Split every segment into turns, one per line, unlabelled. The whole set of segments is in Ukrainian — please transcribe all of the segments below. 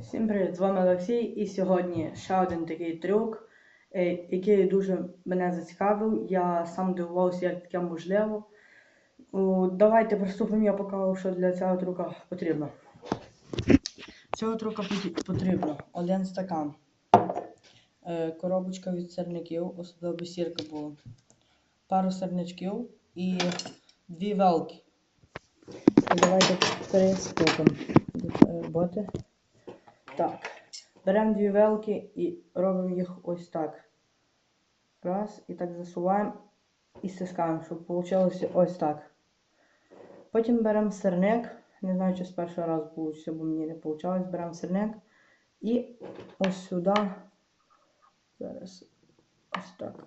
Всім привіт! З вами Олексій, і сьогодні ще один такий трюк, е, який дуже мене зацікавив. Я сам дивувався, як таке можливо. Давайте приступимо, я покажу, що для цього трюка потрібно. Цього трюка потрібно один стакан, е, коробочка від сирників, особливо сірка була, пару сирничків і дві велки. Давайте приступимо до роботи. Так. Беремо дві велки і робимо їх ось так. Раз, і так засуваємо і стискаємо, щоб вийшло ось так. Потім беремо сирник. Не знаю, чи з першого разу вийшло, бо мені не вийшло. Беремо сирник і ось сюди. Зараз ось так.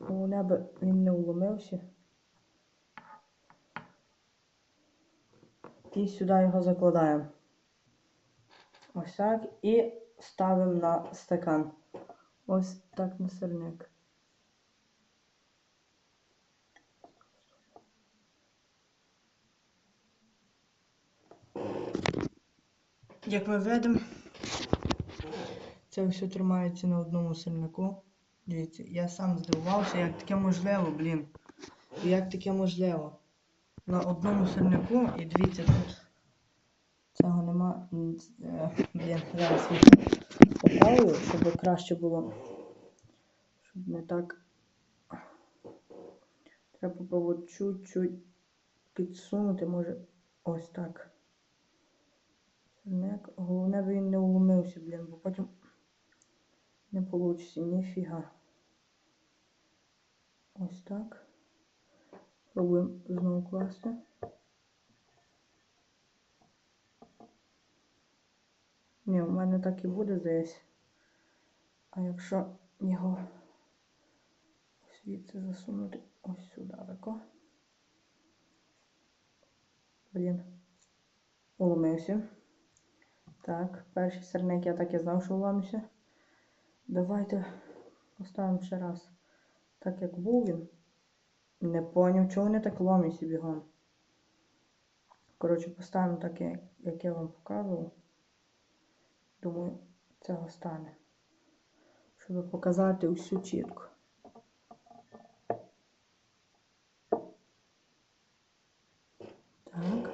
Головне, аби він не уломився. І сюди його закладаємо. Ось так. І ставимо на стакан. Ось так на сирник. Як ми видимо, це все тримається на одному сирнику. Дивіться, я сам здивувався, як таке можливо, блін. Як таке можливо? На одному сирнику і дивіться тут. Цього нема. Е, Блін, зараз я поправлю, щоб краще було. Щоб не так. Треба було чуть-чуть підсунути, може ось так. Сирник. Головне, би він не уломився, блін, бо потім не вийде ніфіга. Ось так. Пробуємо знову класти. Ні, у мене так і буде десь. А якщо його звідси засунути ось сюди тако. Блін. Уломився. Так, перший сирник я так і знав, що уломився. Давайте поставимо ще раз. Так як був він. Не поняв, чого вони так ломляться бігом. Коротше, поставимо так, як, я вам показував. Думаю, цього стане. Щоб показати усю чітку. Так.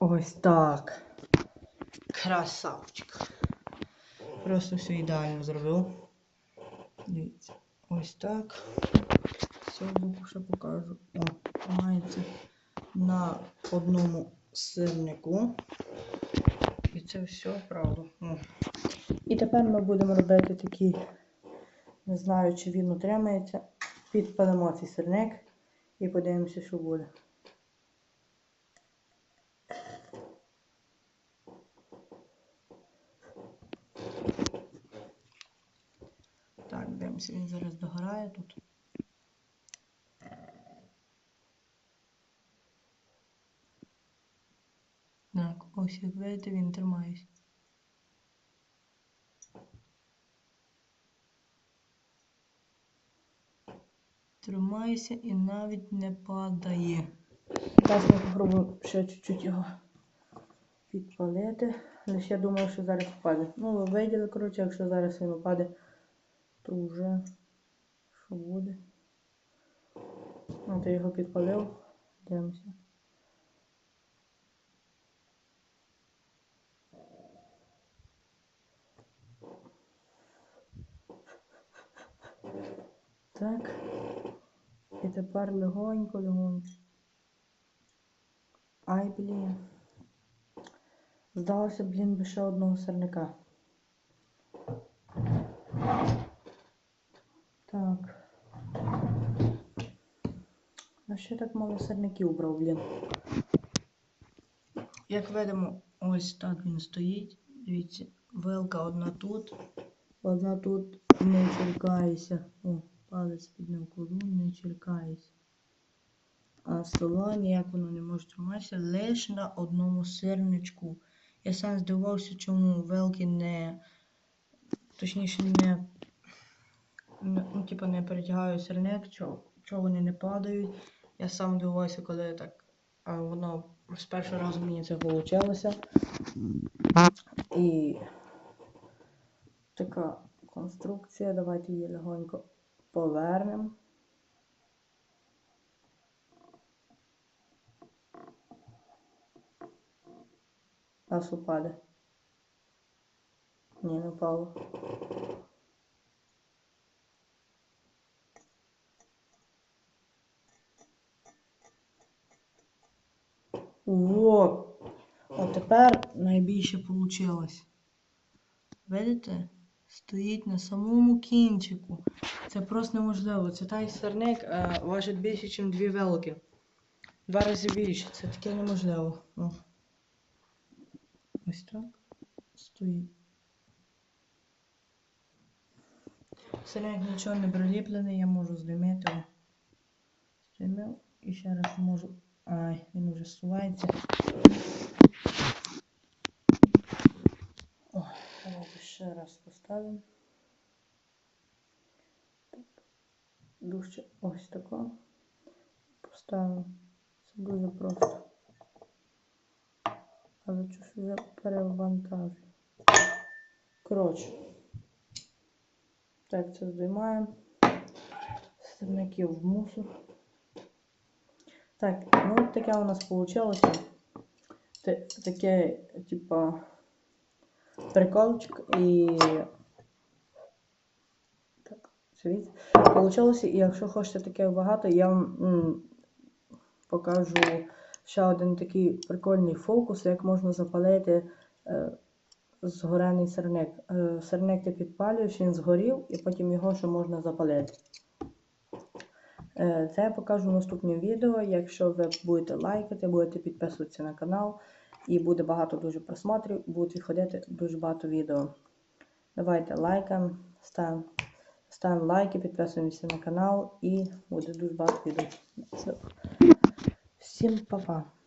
Ось так. Красавчик. Просто все ідеально зробив. Дивіться. Ось так. Цього боку ще покажу. О, мається на одному сирнику. І це все правда. О. І тепер ми будемо робити такий, не знаю, чи він утримається. Підпалимо цей сирник і подивимося, що буде. Так, він зараз догорає тут. Так, ось як видите, він тримається. Тримається і навіть не падає. Зараз ми спробуємо ще чуть-чуть його підпалити. Але ще думаю, що зараз впаде. Ну, ви виділи, коротше, якщо зараз він упаде, то що буде? От я його підпалив. Дивимося. Так. І тепер легонько, легонько. Ай, блін. Здалося, блін, би ще одного сирника. Так. А ще так мало сирників брав, блін. Як видимо, ось так він стоїть. Дивіться, вилка одна тут, одна тут не черкається. О, палець під ним кладу, не черкається. А стола ніяк воно не може триматися лише на одному сирничку. Я сам здивувався, чому велки не. Точніше, не ну, типу, не перетягаю сирник, чого вони не падають. Я сам дивувався, коли так воно з першого разу мені це вийшло. І така конструкція. Давайте її легонько повернемо. Нас упаде. Ні, не впало. Во! От тепер найбільше вийшло. Видите? Стоїть на самому кінчику. Це просто неможливо. Це той сирник е, важить більше, ніж дві вилки. Два рази більше. Це таке неможливо. О. Ось так. Стоїть. Сирник нічого не приліплений, я можу здимити. Здимив. І ще раз можу. Ай, він вже сувається. О, давайте ще раз поставимо. Дужче ось тако. Поставимо. Це дуже просто. Але щось вже перевантажую. Коротше. Так, це здіймаємо. Сирників в мусор. Так, ну таке у нас вийшло. Таке, типа, приколчик і. Так, дивіться. Получилося, і якщо хочете таке багато, я вам покажу ще один такий прикольний фокус, як можна запалити е, згорений сирник. Е, сирник ти підпалюєш, він згорів, і потім його ще можна запалити. Е, Це я покажу в наступному відео. Якщо ви будете лайкати, будете підписуватися на канал, і буде багато дуже просмотрів, будуть виходити дуже багато відео. Давайте лайкаємо, ставимо, ставим лайки, підписуємося на канал і буде дуже багато відео. Всім па-па!